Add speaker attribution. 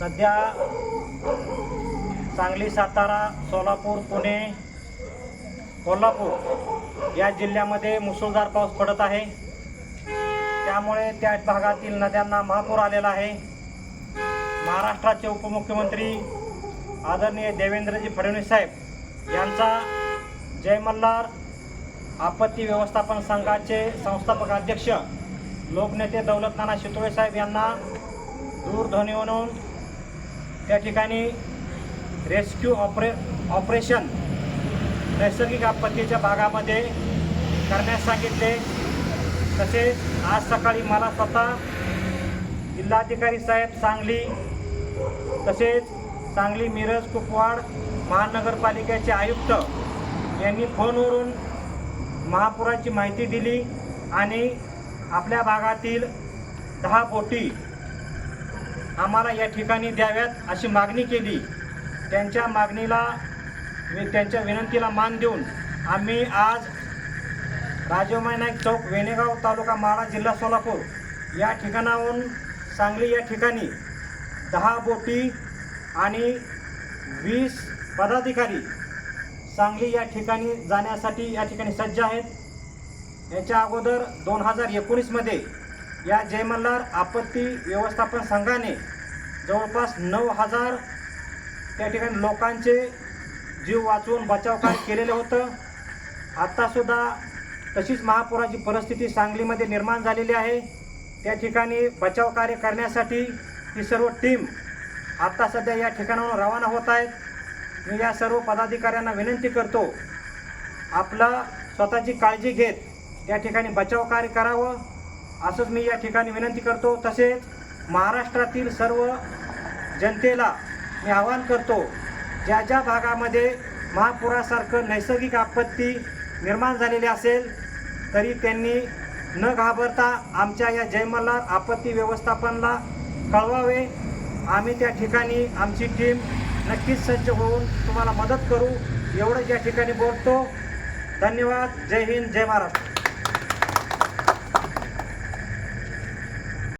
Speaker 1: सध्या सांगली सातारा सोलापूर पुणे कोल्हापूर या जिल्ह्यामध्ये मुसळधार पाऊस पडत आहे. त्यामुळे त्या भागातील नद्यांना महापूर आलेला आहे. महाराष्ट्राचे उपमुख्यमंत्री आदरणीय देवेंद्रजी फडणवीस साहेब यांचा जय मल्हार आपत्ती व्यवस्थापन संघाचे संस्थापक अध्यक्ष लोकनेते दौलतनाना शितोळे साहेब यांना दूरध्वनीवरून त्या ठिकाणी रेस्क्यू ऑपरे ऑपरेशन नैसर्गिक आपत्तीच्या भागामध्ये करण्यास सांगितले. तसेच आज सकाळी मला स्वतः जिल्हाधिकारी साहेब सांगली तसेच सांगली मिरज कुपवाड महानगरपालिकेचे आयुक्त यांनी फोनवरून महापुराची माहिती दिली आणि आपल्या भागातील दहा बोटी आम्हाला या ठिकाणी द्याव्यात अशी मागणी केली. त्यांच्या मागणीला त्यांच्या विनंतीला मान देऊन आम्ही आज राजमाई नाईक चौक वेणेगाव तालुका माळा जिल्हा सोलापूर या ठिकाणाहून सांगली या ठिकाणी दहा बोटी आणि वीस पदाधिकारी सांगली या ठिकाणी जाण्यासाठी या ठिकाणी सज्ज आहेत. याच्या अगोदर दोन हजार एकोणीसमध्ये या जयमल्हार आपत्ती व्यवस्थापन संघाने जवळपास नऊ हजार त्या ठिकाणी लोकांचे जीव वाचवून बचाव कार्य केलेलं होतं. आत्तासुद्धा तशीच महापुराची परिस्थिती सांगलीमध्ये निर्माण झालेली आहे. त्या ठिकाणी बचाव कार्य करण्यासाठी ही सर्व टीम आत्ता सध्या या ठिकाणाहून रवाना होत आहेत. मी या सर्व पदाधिकाऱ्यांना विनंती करतो आपला स्वतःची काळजी घेत त्या ठिकाणी बचाव कार्य करावं. असंच मी या ठिकाणी विनंती करतो. तसेच महाराष्ट्रातील सर्व जनतेला मी आवाहन करतो ज्या ज्या भागामध्ये महापुरासारखं नैसर्गिक आपत्ती निर्माण झालेली असेल तरी त्यांनी न घाबरता आमच्या या जयमल्हार आपत्ती व्यवस्थापनला कळवावे. आम्ही त्या ठिकाणी आमची टीम नक्कीच सज्ज होऊन तुम्हाला मदत करू. एवढंच या ठिकाणी बोलतो. धन्यवाद. जय हिंद. जय महाराष्ट्र.